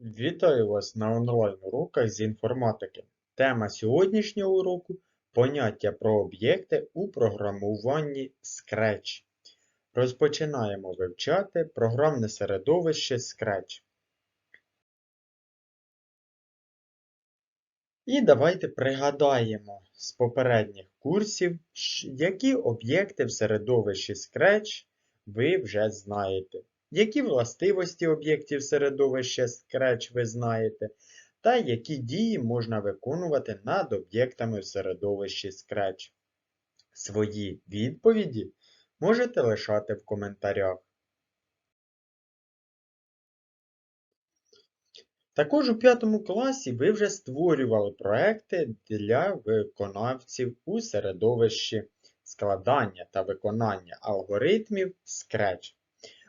Вітаю вас на онлайн-уроках з інформатики. Тема сьогоднішнього уроку поняття про об'єкти у програмуванні Scratch. Розпочинаємо вивчати програмне середовище Scratch. І давайте пригадаємо з попередніх курсів, які об'єкти в середовищі Scratch ви вже знаєте. Які властивості об'єктів середовища Scratch ви знаєте, та які дії можна виконувати над об'єктами в середовищі Scratch. Свої відповіді можете лишати в коментарях. Також у 5 класі ви вже створювали проекти для виконавців у середовищі складання та виконання алгоритмів Scratch.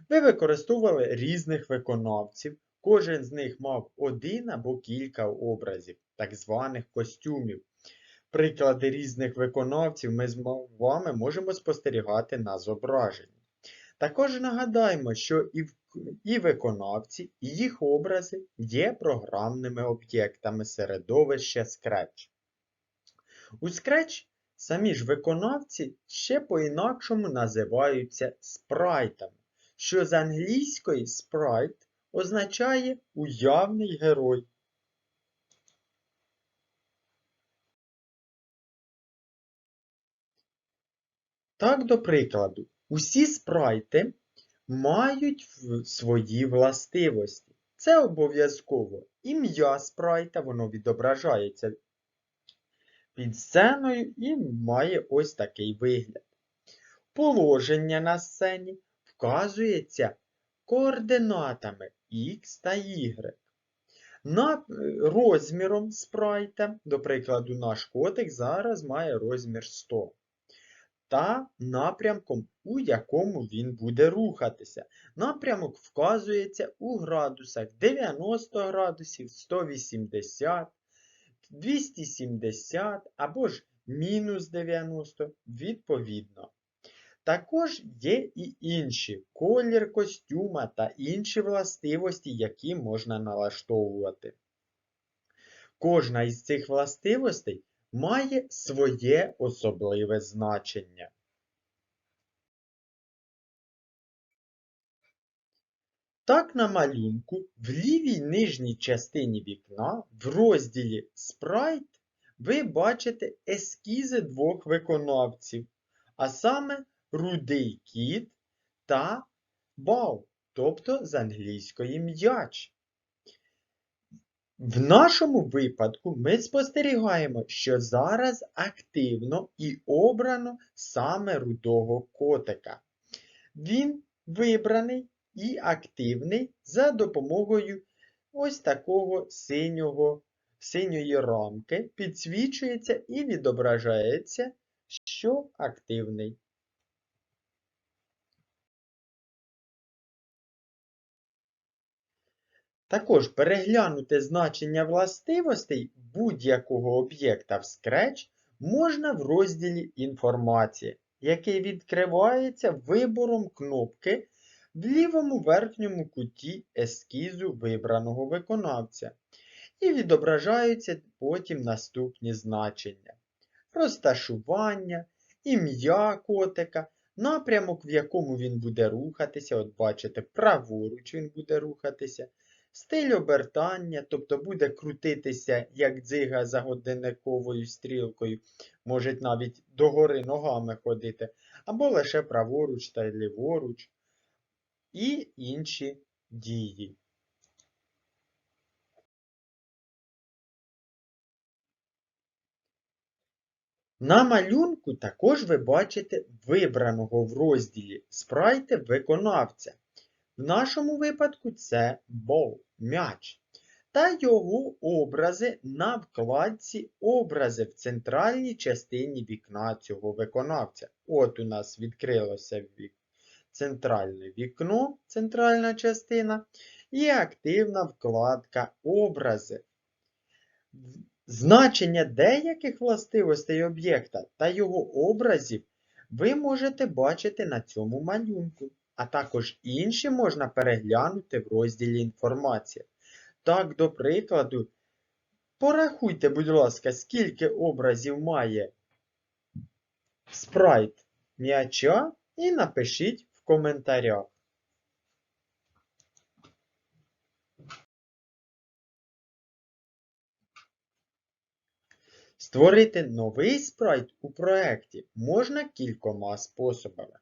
Ви використовували різних виконавців, кожен з них мав один або кілька образів, так званих костюмів. Приклади різних виконавців ми з вами можемо спостерігати на зображенні. Також нагадаємо, що і, і виконавці, і їх образи є програмними об'єктами середовища Scratch. У Scratch самі ж виконавці ще по-інакшому називаються спрайтами що з англійської sprite означає уявний герой. Так, до прикладу, усі спрайти мають свої властивості. Це обов'язково ім'я спрайта, воно відображається під сценою і має ось такий вигляд. Положення на сцені вказується координатами X та Y. На розміром спрайта, до прикладу, наш котик зараз має розмір 100. Та напрямком, у якому він буде рухатися. Напрямок вказується у градусах 90 градусів, 180, 270 або ж мінус 90 відповідно. Також є і інші колір костюма та інші властивості, які можна налаштовувати. Кожна із цих властивостей має своє особливе значення. Так, на малюнку в лівій нижній частині вікна в розділі Sprite ви бачите ескізи двох виконавців, а саме рудий кіт та бал, тобто з англійської м'яч. В нашому випадку ми спостерігаємо, що зараз активно і обрано саме рудого котика. Він вибраний і активний за допомогою ось такого синього, синьої рамки, підсвічується і відображається, що активний. Також переглянути значення властивостей будь-якого об'єкта в Scratch можна в розділі Інформація, який відкривається вибором кнопки в лівому верхньому куті ескізу вибраного виконавця. І відображаються потім наступні значення: розташування, ім'я котика, напрямок, в якому він буде рухатися. От бачите, праворуч він буде рухатися. Стиль обертання, тобто буде крутитися, як дзига за годинниковою стрілкою, може навіть догори ногами ходити, або лише праворуч та ліворуч, і інші дії. На малюнку також ви бачите вибраного в розділі спрайти виконавця. В нашому випадку це бол, м'яч. Та його образи на вкладці образи в центральній частині вікна цього виконавця. От у нас відкрилося вік... центральне вікно, центральна частина, і активна вкладка образи. Значення деяких властивостей об'єкта та його образів ви можете бачити на цьому малюнку, а також інші можна переглянути в розділі Інформація. Так, до прикладу, порахуйте, будь ласка, скільки образів має спрайт м'яча і напишіть в коментарях. Створити новий спрайт у проєкті можна кількома способами.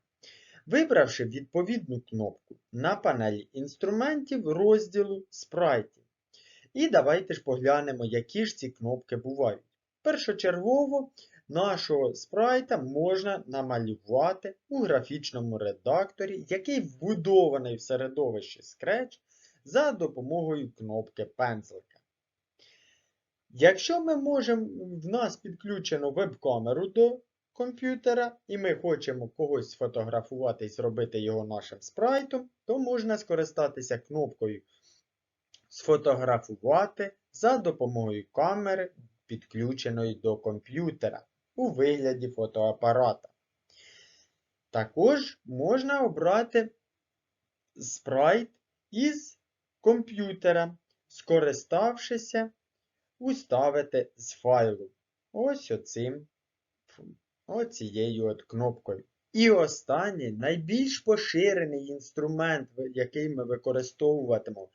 Вибравши відповідну кнопку на панелі інструментів розділу спрайтів. І давайте ж поглянемо, які ж ці кнопки бувають. Першочергово нашого спрайта можна намалювати у графічному редакторі, який вбудований в середовище Scratch за допомогою кнопки пензлика. Якщо ми можемо, в нас підключено веб-камеру до комп'ютера, і ми хочемо когось сфотографувати і зробити його нашим спрайтом, то можна скористатися кнопкою Сфотографувати за допомогою камери, підключеної до комп'ютера у вигляді фотоапарата. Також можна обрати спрайт із комп'ютера, скориставшися уставити з файлу. Ось оцим, оцією от кнопкою. І останній, найбільш поширений інструмент, який ми використовуватимемо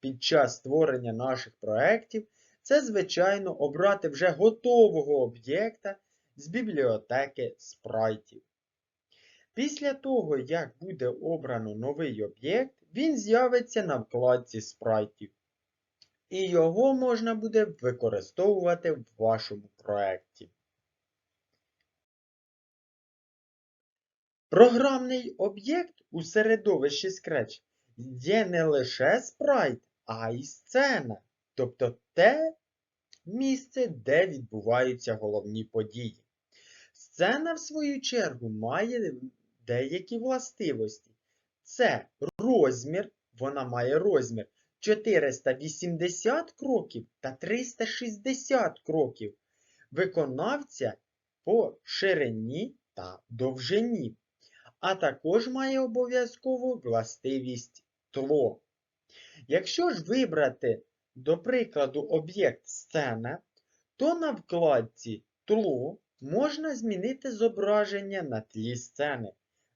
під час створення наших проєктів, це, звичайно, обрати вже готового об'єкта з бібліотеки спрайтів. Після того, як буде обрано новий об'єкт, він з'явиться на вкладці спрайтів і його можна буде використовувати в вашому проєкті. Програмний об'єкт у середовищі Scratch є не лише спрайт, а й сцена, тобто те місце, де відбуваються головні події. Сцена, в свою чергу, має деякі властивості. Це розмір, вона має розмір 480 кроків та 360 кроків виконавця по ширині та довжині, а також має обов'язкову властивість тло. Якщо ж вибрати, до прикладу, об'єкт сцена, то на вкладці тло можна змінити зображення на тлі сцени,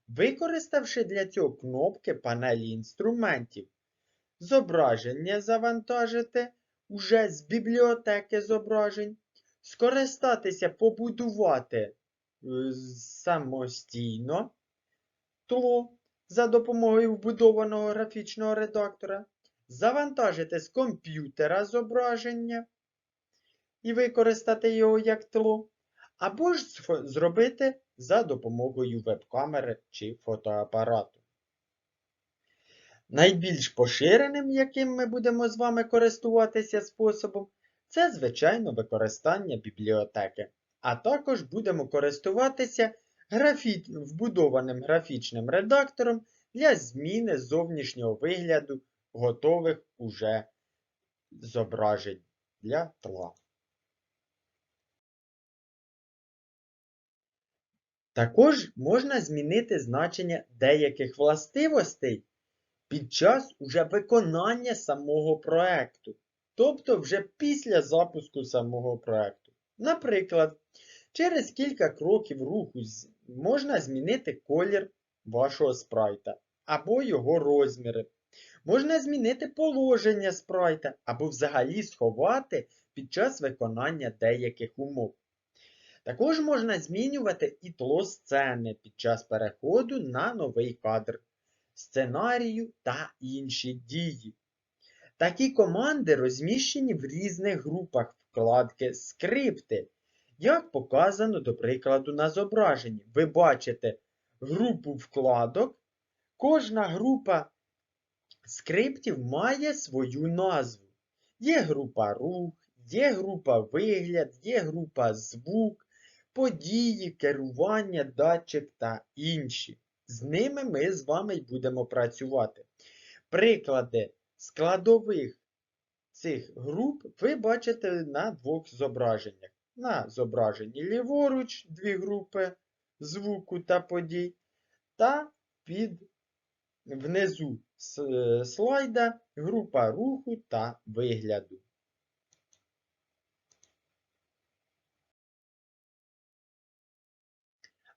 використавши для цього кнопки панелі інструментів. Зображення завантажити уже з бібліотеки зображень, скористатися побудувати е, самостійно тло за допомогою вбудованого графічного редактора, завантажити з комп'ютера зображення і використати його як тло, або ж зробити за допомогою веб-камери чи фотоапарату. Найбільш поширеним, яким ми будемо з вами користуватися способом, це, звичайно, використання бібліотеки. А також будемо користуватися графі... вбудованим графічним редактором для зміни зовнішнього вигляду готових уже зображень для тла. Також можна змінити значення деяких властивостей під час уже виконання самого проекту, тобто вже після запуску самого проекту. Наприклад, через кілька кроків руху можна змінити колір вашого спрайта або його розміри. Можна змінити положення спрайта або взагалі сховати під час виконання деяких умов. Також можна змінювати і тло сцени під час переходу на новий кадр сценарію та інші дії. Такі команди розміщені в різних групах вкладки скрипти. Як показано, до прикладу, на зображенні. Ви бачите групу вкладок. Кожна група скриптів має свою назву. Є група рух, є група вигляд, є група звук, події, керування, датчик та інші. З ними ми з вами й будемо працювати. Приклади складових цих груп ви бачите на двох зображеннях. На зображенні ліворуч дві групи звуку та подій, та під внизу слайда, група руху та вигляду.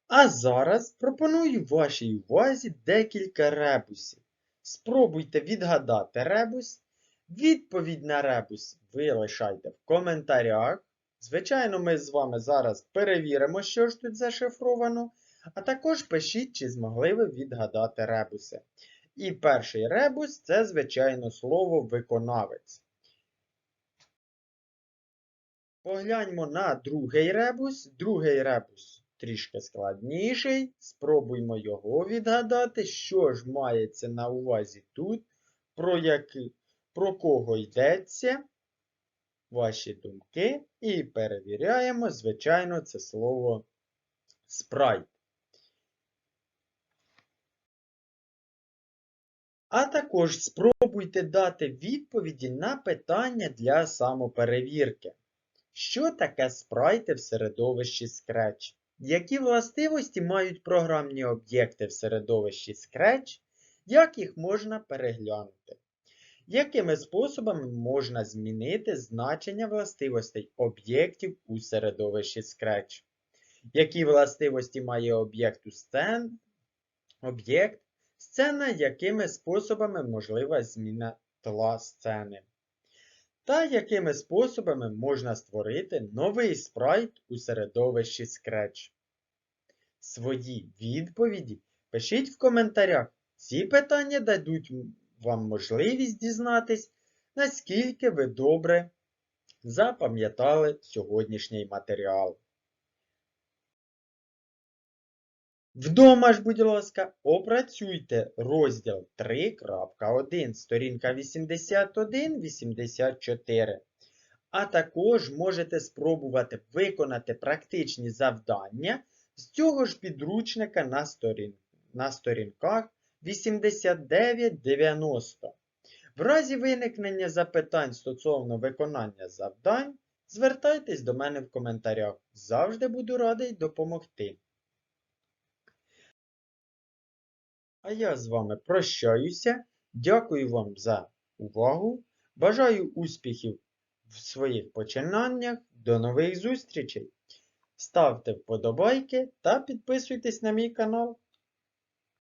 А зараз пропоную вашій увазі декілька ребусів. Спробуйте відгадати ребус. Відповідь на ребус ви лишайте в коментарях. Звичайно, ми з вами зараз перевіримо, що ж тут зашифровано, а також пишіть, чи змогли ви відгадати ребуси. І перший ребус це, звичайно, слово виконавець. Погляньмо на другий ребус. Другий ребус трішки складніший. Спробуймо його відгадати, що ж мається на увазі тут, про, які, про кого йдеться. Ваші думки. І перевіряємо, звичайно, це слово спрайт. А також спробуйте дати відповіді на питання для самоперевірки. Що таке спрайти в середовищі Scratch? Які властивості мають програмні об'єкти в середовищі Scratch? Як їх можна переглянути? Якими способами можна змінити значення властивостей об'єктів у середовищі Scratch? Які властивості має об'єкт у сцен? Об'єкт, сцена, якими способами можлива зміна тла сцени? Та якими способами можна створити новий спрайт у середовищі Scratch? Свої відповіді пишіть в коментарях. Ці питання дадуть вам можливість дізнатись, наскільки ви добре запам'ятали сьогоднішній матеріал. Вдома ж, будь ласка, опрацюйте розділ 3.1, сторінка 81-84. А також можете спробувати виконати практичні завдання з цього ж підручника на, сторін... на сторінках 89-90. В разі виникнення запитань стосовно виконання завдань, звертайтесь до мене в коментарях. Завжди буду радий допомогти. А я з вами прощаюся. Дякую вам за увагу. Бажаю успіхів в своїх починаннях. До нових зустрічей! Ставте вподобайки та підписуйтесь на мій канал.